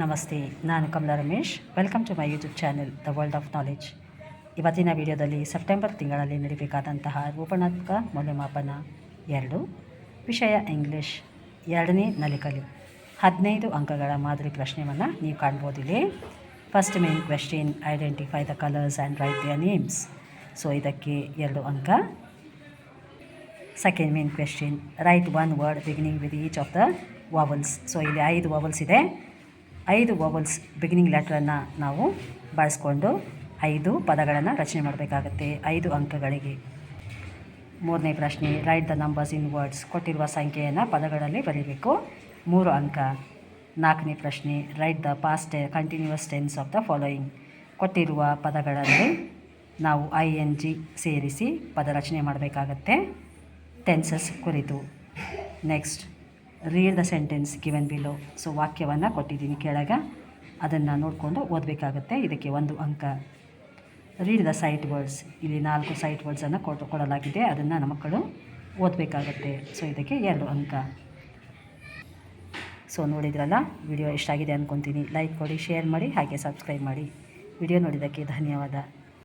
ನಮಸ್ತೆ, ನಾನು Kamala Ramesh. Welcome to my YouTube channel the world of knowledge ಇವತ್ತಿನ ವಿಡಿಯೋದಲ್ಲಿ ಸೆಪ್ಟೆಂಬರ್ ತಿಂಗಳಲ್ಲಿ ನಡೀಬೇಕಾದಂತಹ ರೂಪಣಾತ್ಮಕ ಮೌಲ್ಯಮಾಪನ ಎರಡು, ವಿಷಯ ಇಂಗ್ಲೀಷ್ ಎರಡನೇ ನಲಿಕಲಿ ಹದಿನೈದು ಅಂಕಗಳ ಮಾದರಿ ಪ್ರಶ್ನೆಯನ್ನು ನೀವು ಕಾಣ್ಬೋದಿಲ್ಲಿ first main question identify the colours and write their names so ಇದಕ್ಕೆ ಎರಡು ಅಂಕ. Second main question write one word beginning with each of the vowels so ಇಲ್ಲಿ ಐದು ವಾವಲ್ಸ್ ಇದೆ. ಐದು ವಾವಲ್ಸ್ ಬಿಗಿನಿಂಗ್ ಲೆಟ್ರನ್ನು ನಾವು ಬಳಸ್ಕೊಂಡು ಐದು ಪದಗಳನ್ನು ರಚನೆ ಮಾಡಬೇಕಾಗತ್ತೆ, ಐದು ಅಂಕಗಳಿಗೆ. ಮೂರನೇ ಪ್ರಶ್ನೆ write the numbers in words ಕೊಟ್ಟಿರುವ ಸಂಖ್ಯೆಯನ್ನು ಪದಗಳಲ್ಲಿ ಬರೀಬೇಕು. ಮೂರು ಅಂಕ. ನಾಲ್ಕನೇ ಪ್ರಶ್ನೆ write the past continuous tense of the following ಕೊಟ್ಟಿರುವ ಪದಗಳಲ್ಲಿ ನಾವು ಐ ಎನ್ ಜಿ ಸೇರಿಸಿ ಪದ ರಚನೆ ಮಾಡಬೇಕಾಗತ್ತೆ. ಟೆನ್ಸಸ್ ಕುರಿತು. Next read the sentence given below so ವಾಕ್ಯವನ್ನು ಕೊಟ್ಟಿದ್ದೀನಿ ಕೆಳಗೆ. ಅದನ್ನು ನೋಡಿಕೊಂಡು ಓದಬೇಕಾಗುತ್ತೆ. ಇದಕ್ಕೆ ಒಂದು ಅಂಕ. ರೀಡ್ ದ ಸೈಟ್ ವರ್ಡ್ಸ್ ಇಲ್ಲಿ ನಾಲ್ಕು ಸೈಟ್ ವರ್ಡ್ಸನ್ನು ಕೊಟ್ಟು ಕೊಡಲಾಗಿದೆ. ಅದನ್ನು ನಮ್ಮ ಮಕ್ಕಳು ಓದಬೇಕಾಗತ್ತೆ. ಸೊ ಇದಕ್ಕೆ ಎರಡು ಅಂಕ. ಸೊ ನೋಡಿದ್ರಲ್ಲ? ವಿಡಿಯೋ ಎಷ್ಟಾಗಿದೆ ಅಂದ್ಕೊತೀನಿ ಲೈಕ್ ಕೊಡಿ ಶೇರ್ ಮಾಡಿ, ಹಾಗೆ ಸಬ್ಸ್ಕ್ರೈಬ್ ಮಾಡಿ. ವಿಡಿಯೋ ನೋಡಿದ್ದಕ್ಕೆ ಧನ್ಯವಾದ.